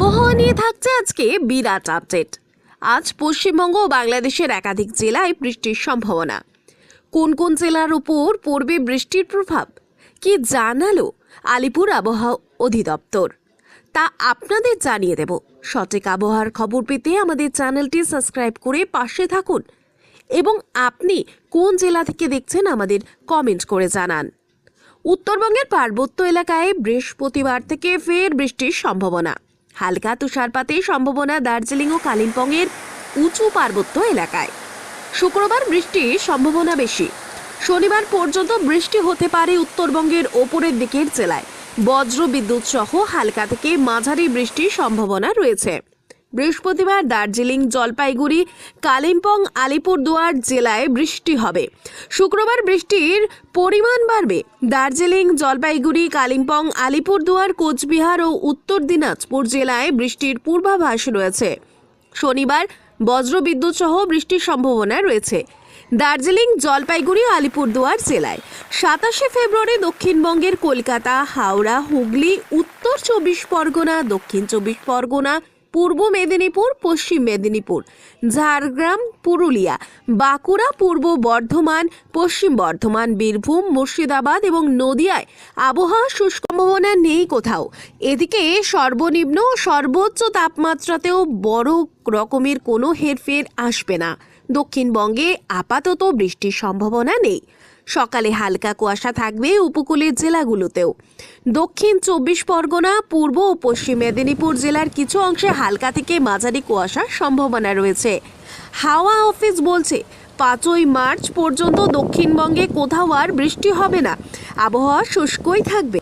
নিয়ে থাকছে আজকে বিরাট আপডেট আজ পশ্চিমবঙ্গ ও বাংলাদেশের একাধিক জেলায় বৃষ্টির সম্ভাবনা। কোন কোন জেলার উপর পড়বে বৃষ্টির প্রভাব? কি জানালো আলিপুর আবহাওয়া অধিদপ্তর? তা আপনাদের জানিয়ে দেব। সঠিক আবহাওয়ার খবর পেতে আমাদের চ্যানেলটি সাবস্ক্রাইব করে পাশে থাকুন। এবং আপনি কোন জেলা থেকে দেখছেন আমাদের কমেন্ট করে জানান। উত্তরবঙ্গের পার্বত্য এলাকায় বৃহস্পতিবার থেকে ফের বৃষ্টির সম্ভাবনা। হালকা তুষারপাতের সম্ভাবনা দার্জিলিং ও কালিম্পংয়ের উঁচু পার্বত্য এলাকায়। শুক্রবার বৃষ্টির সম্ভাবনা বেশি। শনিবার পর্যন্ত বৃষ্টি হতে পারে উত্তরবঙ্গের ওপরের দিকের জেলায়। বজ্র বিদ্যুৎ সহ হালকা থেকে মাঝারি বৃষ্টির সম্ভাবনা রয়েছে। বৃহস্পতিবার দার্জিলিং, জলপাইগুড়ি, কালিম্পং, আলিপুরদুয়ার জেলায় বৃষ্টি হবে। শুক্রবার বৃষ্টির পরিমাণ বাড়বে। দার্জিলিং, জলপাইগুড়ি, কালিম্পং, আলিপুরদুয়ার, কোচবিহার ও উত্তর দিনাজপুর জেলায় বৃষ্টির পূর্বাভাস রয়েছে। শনিবার বজ্রবিদ্যুৎ সহ বৃষ্টির সম্ভাবনা রয়েছে। দার্জিলিং, জলপাইগুড়ি, আলিপুরদুয়ার জেলায় সাতাশে ফেব্রুয়ারি দক্ষিণবঙ্গের কলকাতা, হাওড়া, হুগলি, উত্তর চব্বিশ পরগনা, দক্ষিণ চব্বিশ পরগনা পূর্ব মেদিনীপুর, পশ্চিম মেদিনীপুর, ঝাড়গ্রাম, পুরুলিয়া, বাঁকুড়া, পূর্ব বর্ধমান, পশ্চিম বর্ধমান, বীরভূম, মুর্শিদাবাদ এবং নদিয়ায় আবহাওয়া শুষ্ক সম্ভাবনা নেই কোথাও। এদিকে সর্বনিম্ন সর্বোচ্চ তাপমাত্রাতেও বড় রকমের কোনো হেরফের আসবে না। দক্ষিণবঙ্গে আপাতত বৃষ্টির সম্ভাবনা নেই। সকালে হালকা কুয়াশা থাকবে উপকূলের জেলাগুলোতেও। দক্ষিণ চব্বিশ পরগনা, পূর্ব ও পশ্চিম মেদিনীপুর জেলার কিছু অংশে হালকা থেকে মাঝারি কুয়াশার সম্ভাবনা রয়েছে। হাওয়া অফিস বলছে, পাঁচই মার্চ পর্যন্ত দক্ষিণবঙ্গে কোথাও আর বৃষ্টি হবে না। আবহাওয়া শুষ্কই থাকবে।